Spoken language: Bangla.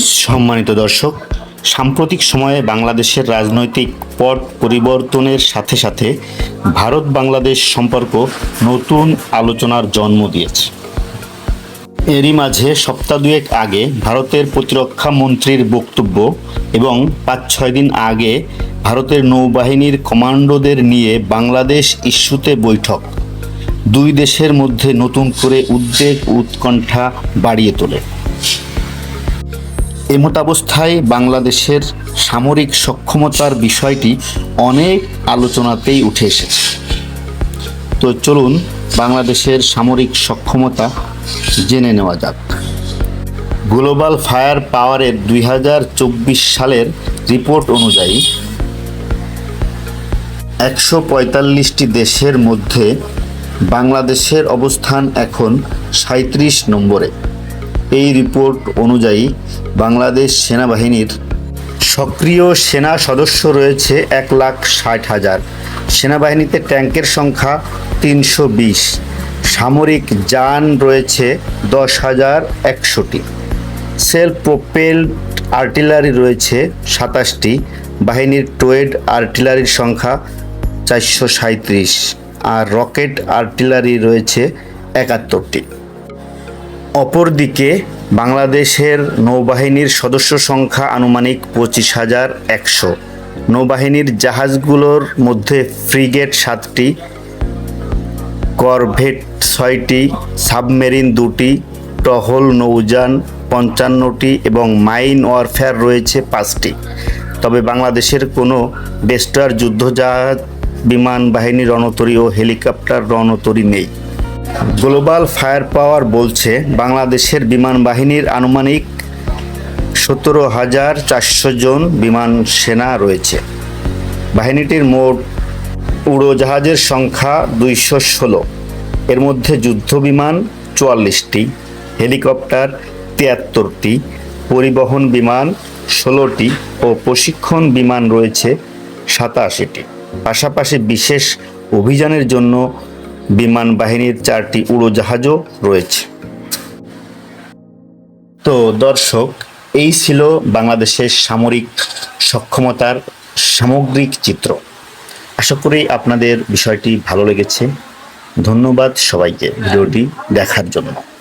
সম্মানিত দর্শক, সাম্প্রতিক সময়ে বাংলাদেশের রাজনৈতিক পট পরিবর্তনের সাথে সাথে ভারত বাংলাদেশ সম্পর্ক নতুন আলোচনার জন্ম দিয়েছে। এরই মাঝে সপ্তাহ দুয়েক আগে ভারতের প্রতিরক্ষা মন্ত্রীর বক্তব্য এবং পাঁচ ছয় দিন আগে ভারতের নৌবাহিনীর কমান্ডোদের নিয়ে বাংলাদেশ ইস্যুতে বৈঠক। দুই দেশের মধ্যে নতুন করে উদ্বেগ, উৎকণ্ঠা বাড়িয়ে তোলে। এমতাবস্থায় বাংলাদেশের সামরিক সক্ষমতার বিষয়টি অনেক আলোচনাতেই উঠে এসেছে। তো চলুন বাংলাদেশের সামরিক সক্ষমতা জেনে নেওয়া যাক। গ্লোবাল ফায়ার পাওয়ারের দুই হাজার চব্বিশ সালের রিপোর্ট অনুযায়ী একশো পঁয়তাল্লিশটি দেশের মধ্যে বাংলাদেশের অবস্থান এখন সাঁত্রিশ নম্বরে। এই রিপোর্ট অনুযায়ী বাংলাদেশ সেনাবাহিনীর সক্রিয় সেনা সদস্য রয়েছে এক লাখ ষাট হাজার। সেনাবাহিনীতে ট্যাঙ্কের সংখ্যা তিনশো বিশ। সামরিক যান রয়েছে দশ হাজার একশোটি। সেলফ প্রোপেলড আর্টিলারি রয়েছে সাতাশটি। বাহিনীর টোয়েড আর্টিলারির সংখ্যা চারশো সাঁত্রিশ আর রকেট আর্টিলারি রয়েছে একাত্তরটি। অপরদিকে বাংলাদেশের নৌবাহিনীর সদস্য সংখ্যা আনুমানিক পঁচিশ হাজার একশো। নৌবাহিনীর জাহাজগুলোর মধ্যে ফ্রিগেট সাতটি, করভেট ছয়টি, সাবমেরিন দুটি, টহল নৌযান পঞ্চান্নটি এবং মাইন ওয়ারফেয়ার রয়েছে পাঁচটি। তবে বাংলাদেশের কোনো বেস্টার যুদ্ধজাহাজ, বিমান বাহিনী রণতরী ও হেলিকপ্টার রণতরী নেই। গ্লোবাল ফায়ার পাওয়ার বলছে, বাংলাদেশের বিমান বাহিনীর আনুমানিক সতেরো হাজার চারশো জন বিমান সেনা রয়েছে। বাহিনীটির মোট উড়োজাহাজের সংখ্যা দুইশো ষোলো। এর মধ্যে যুদ্ধ বিমান চুয়াল্লিশটি, হেলিকপ্টার তিয়াত্তরটি, পরিবহন বিমান ষোলোটি ও প্রশিক্ষণ বিমান রয়েছে সাতাশিটি। পাশাপাশি বিশেষ অভিযানের জন্য বিমান বাহিনীর চারটি উড়োজাহাজও রয়েছে। তো দর্শক, এই ছিল বাংলাদেশের সামরিক সক্ষমতার সামগ্রিক চিত্র। আশা করি আপনাদের বিষয়টি ভালো লেগেছে। ধন্যবাদ সবাইকে ভিডিওটি দেখার জন্য।